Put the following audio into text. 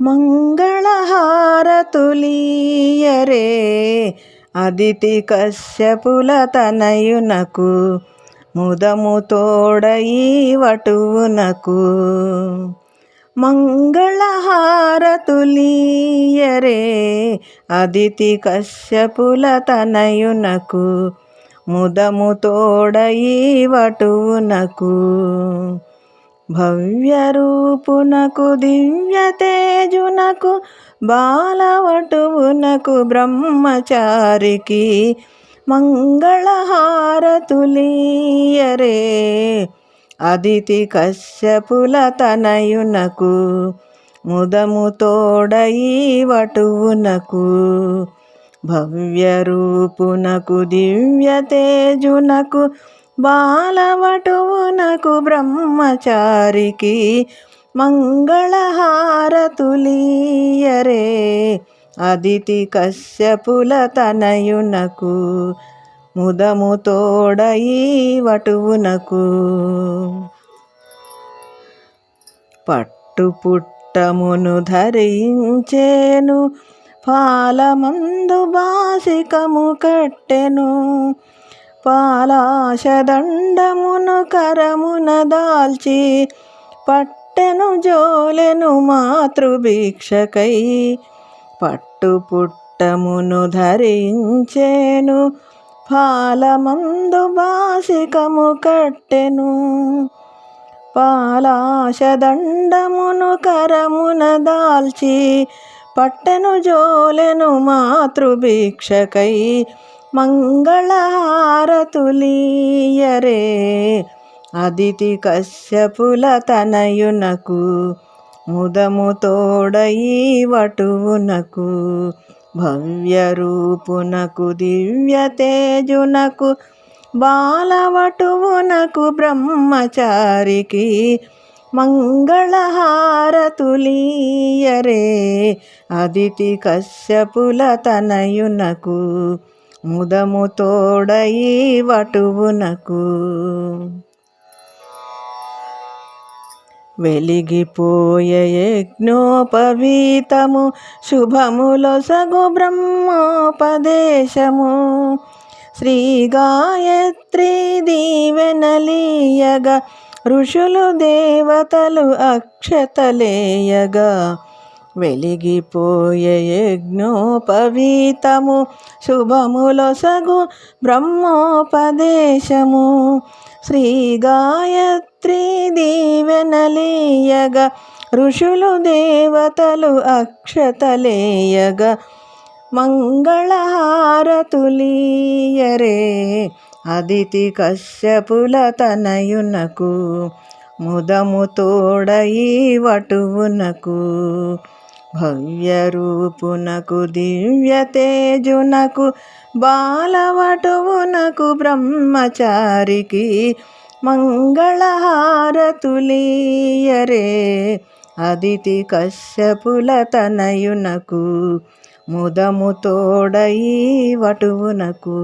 మంగళహారతులీయరే అదితి కశ్యపుల తనయునకు ముదము తోడయి వటువునకు. మంగళహారతులీయరే అదితి కశ్యపుల తనయునకు ముదము తోడయి వటువునకు. భవ్యరూపునకు దివ్యతేజునకు బాలవటువునకు బ్రహ్మచారికి మంగళహారతులీయరే. అదితి కశ్యపుల తనయునకు ముదము తోడయి వటువునకు భవ్యరూపునకు దివ్యతేజునకు బాలవటువునకు బ్రహ్మచారికి మంగళహారతులీయరే. అదితి కశ్యపుల తనయునకు ముదము తోడయి వటువునకు. పట్టు పుట్టమును ధరించేను పాలమందు బాసికము కట్టెను పాలాశదండమును కరమున దాల్చి పట్టెను జోలెను మాతృభిక్షకై పట్టు పుట్టమును ధరించేను పాలమందు బాసికము కట్టెను. పాలాశదండమును కరమున దాల్చి పట్టెను జోలెను మాతృభిక్షకై మంగళహారతులీయరే. అదితి కశ్యపుల తనయునకు ముదము తోడయి వటువునకు భవ్యరూపునకు దివ్యతేజునకు బాలవటువునకు బ్రహ్మచారికి మంగళహారతులీయరే. అదితి కశ్యపుల తనయునకు ముదము తోడయి వటువునకు. వెలిగిపోయే యజ్ఞోపవీతము శుభములొసగు బ్రహ్మోపదేశము. శ్రీ గాయత్రి దీవెనలీయగా ఋషులు దేవతలు అక్షతలేయగా వెలిగిపోయే యజ్ఞోపవీతము శుభములొసగు బ్రహ్మోపదేశము. శ్రీ గాయత్రి దీవెనలీయగా ఋషులు దేవతలు అక్షతలేయగా మంగళహారతులీయరే అదితి కశ్యపుల తనయునకు ముదము తోడయి వటువునకు. భవ్యరూపునకు దివ్యతేజునకు బాలవటువునకు బ్రహ్మచారికి మంగళహారతులీయరే. అదితి కశ్యపుల తనయునకు ముదము తోడయి వటువునకు.